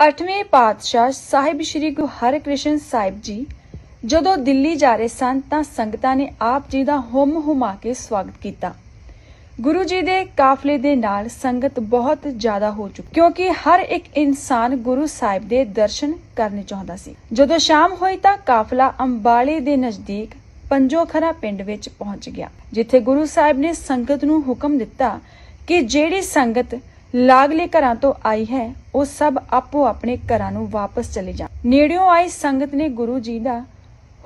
ਅੱਠਵੇਂ ਪਾਤਸ਼ਾਹ ਸਾਹਿਬ ਸ੍ਰੀ ਗੁਰੂ ਹਰਿਕ੍ਰਿਸ਼ਨ ਸਾਹਿਬ ਜੀ ਜਦੋਂ ਦਿੱਲੀ ਜਾ ਰਹੇ ਸਨ ਤਾਂ ਸੰਗਤਾਂ ਨੇ ਆਪ ਜੀ ਦਾ ਹੁਮ ਹੁਮਾ ਕੇ ਸਵਾਗਤ ਕੀਤਾ। ਗੁਰੂ ਜੀ ਦੇ ਕਾਫਲੇ ਦੇ ਨਾਲ ਸੰਗਤ ਬਹੁਤ ਜ਼ਿਆਦਾ ਹੋ ਚੁੱਕੀ ਕਿਉਂਕਿ ਹਰ ਇੱਕ ਇਨਸਾਨ ਗੁਰੂ ਸਾਹਿਬ ਦੇ ਦਰਸ਼ਨ ਕਰਨੇ ਚਾਹੁੰਦਾ ਸੀ। ਜਦੋਂ ਸ਼ਾਮ ਹੋਈ ਤਾਂ ਕਾਫਲਾ ਅੰਬਾਲੇ ਦੇ ਨਜ਼ਦੀਕ ਪੰਜੋਖਰਾ ਪਿੰਡ ਵਿੱਚ ਪਹੁੰਚ ਗਿਆ, ਜਿੱਥੇ ਗੁਰੂ ਸਾਹਿਬ ਨੇ ਸੰਗਤ ਨੂੰ ਹੁਕਮ ਦਿੱਤਾ ਕਿ ਜਿਹੜੀ ਸੰਗਤ ਲਾਗਲੇ ਘਰਾਂ ਤੋਂ ਆਈ ਹੈ, ਉਹ ਸਭ ਆਪੋ ਆਪਣੇ ਘਰਾਂ ਨੂੰ ਵਾਪਸ ਚਲੇ ਜਾਣ। ਨੇੜਿਓਂ ਆਈ ਸੰਗਤ ਨੇ ਗੁਰੂ ਜੀ ਦਾ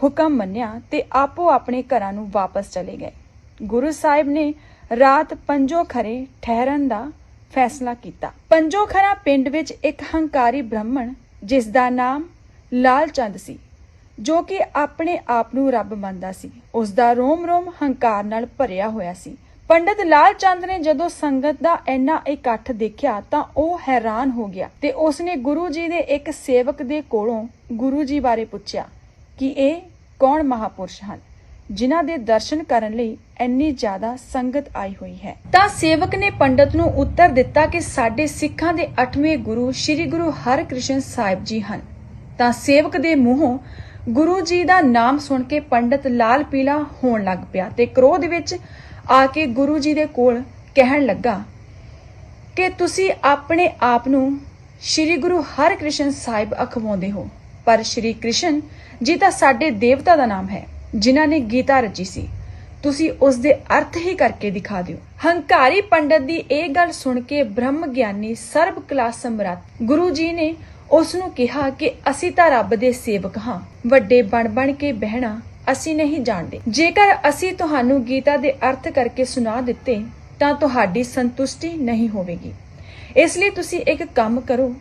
ਹੁਕਮ ਮੰਨਿਆ ਤੇ ਆਪੋ ਆਪਣੇ ਘਰਾਂ ਨੂੰ ਵਾਪਸ ਚਲੇ ਗਏ। ਗੁਰੂ ਸਾਹਿਬ ਨੇ ਰਾਤ ਪੰਜੋ ਖਰੇ ਠਹਿਰਨ ਦਾ ਫੈਸਲਾ ਕੀਤਾ। ਪੰਜੋ ਖਰਾ ਪਿੰਡ ਵਿੱਚ ਇੱਕ ਹੰਕਾਰੀ ਬ੍ਰਾਹਮਣ, ਜਿਸ ਦਾ ਨਾਮ ਲਾਲ ਚੰਦ ਸੀ, ਜੋ ਕਿ ਆਪਣੇ ਆਪ ਨੂੰ ਰੱਬ ਮੰਨਦਾ ਸੀ। ਉਸ ਦਾ ਰੋਮ ਰੋਮ ਹੰਕਾਰ ਨਾਲ ਭਰਿਆ ਹੋਇਆ ਸੀ। ਪੰਡਤ ਲਾਲ ਚੰਦ ਨੇ ਜਦੋਂ ਸੰਗਤ ਦਾ ਇੰਨਾ ਇਕੱਠ ਦੇਖਿਆ ਤਾਂ ਉਹ ਹੈਰਾਨ ਹੋ ਗਿਆ ਤੇ ਉਸਨੇ ਗੁਰੂ ਜੀ ਦੇ ਇੱਕ ਸੇਵਕ ਦੇ ਕੋਲੋਂ ਗੁਰੂ ਜੀ ਬਾਰੇ ਪੁੱਛਿਆ ਕਿ ਇਹ ਕੌਣ ਮਹਾਪੁਰਸ਼ ਹਨ, ਜਿਨ੍ਹਾਂ ਦੇ ਦਰਸ਼ਨ ਕਰਨ ਲਈ ਇੰਨੀ ਜ਼ਿਆਦਾ ਸੰਗਤ ਆਈ ਹੋਈ ਹੈ। ਤਾਂ ਸੇਵਕ ਨੇ ਪੰਡਤ ਨੂੰ ਉੱਤਰ ਦਿੱਤਾ ਕਿ ਸਾਡੇ ਸਿੱਖਾਂ ਦੇ 8ਵੇਂ ਗੁਰੂ ਸ੍ਰੀ ਗੁਰੂ ਹਰਕ੍ਰਿਸ਼ਨ ਸਾਹਿਬ ਜੀ ਹਨ। ਤਾਂ ਸੇਵਕ ਦੇ ਮੂੰਹੋਂ ਗੁਰੂ ਜੀ ਦਾ ਨਾਮ ਸੁਣ ਕੇ ਪੰਡਤ ਲਾਲ ਪੀਲਾ ਹੋਣ ਲੱਗ ਪਿਆ ਤੇ ਕ੍ਰੋਧ ਵਿੱਚ ਆ ਕੇ ਗੁਰੂ ਜੀ ਦੇ ਕੋਲ ਕਹਿਣ ਲੱਗਾ ਕਿ ਤੁਸੀਂ ਆਪਣੇ ਆਪ ਨੂੰ ਸ੍ਰੀ ਗੁਰੂ ਹਰਿਕ੍ਰਿਸ਼ਨ ਸਾਹਿਬ ਅਖਵਾਉਂਦੇ ਹੋ। ਪਰ ਸ੍ਰੀ ਕ੍ਰਿਸ਼ਨ ਜੀ ਤਾਂ ਸਾਡੇ ਦੇਵਤਾ ਦਾ ਨਾਮ ਹੈ, ਜਿਨ੍ਹਾਂ ਨੇ ਗੀਤਾ ਰਚੀ ਸੀ। ਤੁਸੀਂ ਉਸ ਦੇ ਅਰਥ ਹੀ ਕਰਕੇ ਦਿਖਾ ਦਿਓ। ਹੰਕਾਰੀ ਪੰਡਤ ਦੀ ਇਹ ਗੱਲ ਸੁਣ ਕੇ ਬ੍ਰਹਮ ਗਿਆਨੀ ਸਰਬ ਕਲਾ ਸਮਰੱਥ ਗੁਰੂ ਜੀ ਨੇ ਉਸ ਨੂੰ ਕਿਹਾ ਕਿ ਅਸੀਂ ਤਾਂ ਰੱਬ ਦੇ ਸੇਵਕ ਹਾਂ। ਵੱਡੇ ਬਣ ਬਣ ਕੇ ਬਹਿਣਾ ਅਸੀਂ ਨਹੀਂ ਜਾਣਦੇ। ਜੇਕਰ ਅਸੀਂ ਤੁਹਾਨੂੰ ਗੀਤਾ ਦੇ ਅਰਥ ਕਰਕੇ ਸੁਣਾ ਦਿੱਤੇ, ਤਾਂ ਤੁਹਾਡੀ ਸੰਤੁਸ਼ਟੀ ਨਹੀਂ ਹੋਵੇਗੀ। ਇਸ ਲਈ ਤੁਸੀਂ ਇੱਕ ਕੰਮ ਕਰੋ।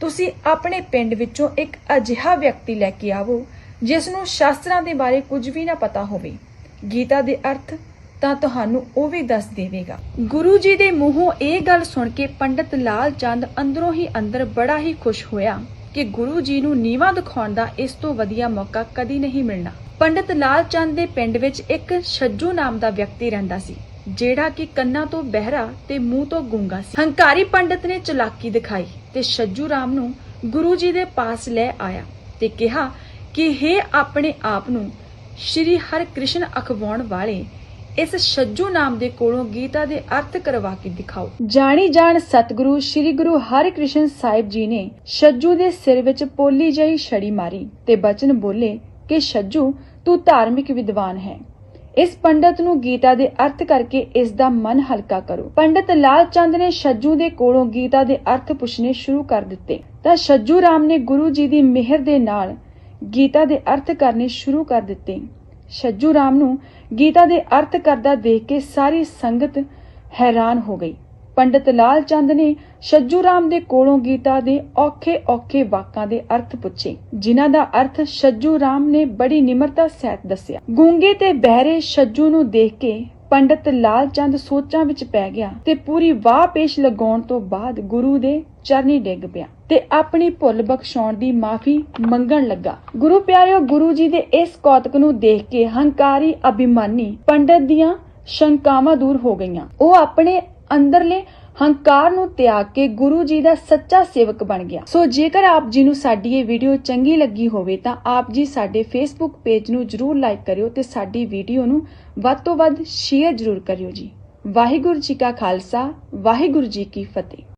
ਤੁਸੀਂ ਆਪਣੇ ਪਿੰਡ ਵਿੱਚੋਂ ਇੱਕ ਅਜਿਹਾ ਵਿਅਕਤੀ ਲੈ ਕੇ ਆਵੋ ਜਿਸ ਨੂੰ ਸ਼ਾਸਤਰਾਂ ਦੇ ਬਾਰੇ ਕੁਝ ਵੀ ਨਾ ਪਤਾ ਹੋਵੇ। ਗੀਤਾ ਦੇ ਅਰਥ ਤਾਂ ਤੁਹਾਨੂੰ ਉਹ ਵੀ ਦੱਸ ਦੇਵੇਗਾ। ਗੁਰੂ ਜੀ ਦੇ ਮੂੰਹੋਂ ਇਹ ਗੱਲ ਸੁਣ ਕੇ ਪੰਡਤ ਲਾਲ ਚੰਦ ਅੰਦਰੋਂ ਹੀ ਅੰਦਰ ਬੜਾ ਹੀ ਖੁਸ਼ ਹੋਇਆ ਕਿ ਗੁਰੂ ਜੀ ਨੂੰ ਨੀਵਾ ਦਿਖਾਉਣ ਦਾ ਇਸ ਤੋਂ ਵਧੀਆ ਮੌਕਾ ਕਦੀ ਨਹੀਂ ਮਿਲਣਾ। ਪੰਡਤ ਲਾਲ ਚੰਦ ਦੇ ਪਿੰਡ ਵਿੱਚ ਇੱਕ ਛੱਜੂ ਨਾਮ ਦਾ ਵਿਅਕਤੀ ਰਹਿੰਦਾ ਸੀ, ਜਿਹੜਾ ਕਿ ਕੰਨਾਂ ਤੋਂ ਬਹਿਰਾ ਤੇ ਮੂੰਹ ਤੋਂ ਗੂੰਗਾ ਸੀ। ਹੰਕਾਰੀ ਪੰਡਤ ਨੇ ਚਲਾਕੀ ਦਿਖਾਈ ਤੇ ਛੱਜੂ ਰਾਮ ਨੂੰ ਗੁਰੂ ਜੀ ਦੇ ਪਾਸ ਲੈ ਆਇਆ ਤੇ ਕਿਹਾ ਕਿ हे ਆਪਣੇ ਆਪ ਨੂੰ ਸ਼੍ਰੀ ਹਰਿਕ੍ਰਿਸ਼ਨ ਅਖਵਾਉਣ ਵਾਲੇ, ਇਸ ਛੱਜੂ ਨਾਮ ਦੇ ਕੋਲੋਂ ਗੀਤਾ ਦੇ ਅਰਥ ਕਰਵਾ ਕੇ ਦਿਖਾਓ। ਜਾਣੀ ਜਾਣ ਸਤਿਗੁਰੂ ਸ਼੍ਰੀ ਗੁਰੂ ਹਰਿਕ੍ਰਿਸ਼ਨ ਸਾਹਿਬ ਜੀ ਨੇ ਛੱਜੂ ਦੇ ਸਿਰ ਵਿੱਚ ਪੋਲੀ ਜਿਹੀ ਛੜੀ ਮਾਰੀ ਤੇ ਬਚਨ ਬੋਲੇ ਕਿ ਛੱਜੂ, ਤੂੰ ਧਾਰਮਿਕ ਵਿਦਵਾਨ ਹੈ। ਇਸ ਪੰਡਤ ਨੂੰ ਗੀਤਾ ਦੇ ਅਰਥ ਕਰਕੇ ਇਸ ਦਾ ਮਨ ਹਲਕਾ ਕਰੋ। ਪੰਡਤ ਲਾਲ ਚੰਦ ਨੇ ਛੱਜੂ ਦੇ ਕੋਲੋਂ ਗੀਤਾ ਦੇ ਅਰਥ ਪੁੱਛਣੇ ਸ਼ੁਰੂ ਕਰ ਦਿੱਤੇ। ਤਾਂ ਛੱਜੂ ਰਾਮ ਨੇ ਗੁਰੂ ਜੀ ਦੀ ਮਿਹਰ ਦੇ ਨਾਲ ਗੀਤਾ ਦੇ ਅਰਥ ਕਰਨੇ ਸ਼ੁਰੂ ਕਰ ਦਿੱਤੇ। ਛੱਜੂ ਰਾਮ ਨੂੰ ਗੀਤਾ ਦੇ ਅਰਥ ਕਰਦਾ ਦੇਖ ਕੇ ਸਾਰੀ ਸੰਗਤ ਹੈਰਾਨ ਹੋ ਗਈ। ਪੰਡਤ ਲਾਲ ਚੰਦ ਨੇ ਛੱਜੂ ਰਾਮ ਦੇ ਕੋਲੋਂ ਗੀਤਾ ਦੇ ਔਖੇ ਔਖੇ ਵਾਕਾਂ ਦੇ ਅਰਥ ਪੁੱਛੇ, ਜਿਨ੍ਹਾਂ ਦਾ ਅਰਥ ਛੱਜੂ ਰਾਮ ਨੇ ਬੜੀ ਨਿਮਰਤਾ ਸਹਿਤ ਦੱਸਿਆ। ਗੂੰਗੇ ਤੇ ਬਹਿਰੇ ਛੱਜੂ ਨੂੰ ਦੇਖ ਕੇ ਪੰਡਤ ਲਾਲ ਚੰਦ ਸੋਚਾਂ ਵਿੱਚ ਪੈ ਗਿਆ ਤੇ ਪੂਰੀ ਵਾਹ ਪੇਸ਼ ਲਗਾਉਣ ਤੋਂ ਬਾਅਦ ਗੁਰੂ ਦੇ ਚਰਨੀ ਡਿੱਗ ਪਿਆ ਤੇ ਆਪਣੀ ਭੁੱਲ ਬਖਸ਼ਾਉਣ ਦੀ ਮਾਫੀ ਮੰਗਣ ਲੱਗਾ। ਗੁਰੂ ਪਿਆਰਿਓ, ਗੁਰੂ ਜੀ ਦੇ ਇਸ ਕੌਤਕ ਨੂੰ ਦੇਖ ਕੇ ਹੰਕਾਰੀ, ਅਭਿਮਾਨੀ ਪੰਡਤ ਦੀਆਂ ਸ਼ੰਕਾਵਾਂ ਦੂਰ ਹੋ ਗਈਆਂ। ਉਹ ਆਪਣੇ ਅੰਦਰਲੇ ਹੰਕਾਰ ਨੂੰ ਤਿਆਗ ਕੇ ਗੁਰੂ ਜੀ ਦਾ ਸੱਚਾ ਸੇਵਕ ਬਣ ਗਿਆ। ਸੋ ਜੇਕਰ ਆਪ ਜੀ ਨੂੰ ਸਾਡੀ ਇਹ ਵੀਡੀਓ ਚੰਗੀ ਲੱਗੀ ਹੋਵੇ ਤਾਂ ਆਪ ਜੀ ਸਾਡੇ ਫੇਸਬੁੱਕ ਪੇਜ ਨੂੰ ਜਰੂਰ ਲਾਈਕ ਕਰਿਓ ਤੇ ਸਾਡੀ ਵੀਡੀਓ ਨੂੰ ਵੱਧ ਤੋਂ ਵੱਧ ਸ਼ੇਅਰ ਜਰੂਰ ਕਰਿਓ ਜੀ। ਵਾਹਿਗੁਰੂ ਜੀ ਕਾ ਖਾਲਸਾ, ਵਾਹਿਗੁਰੂ ਜੀ ਕੀ ਫਤਿਹ।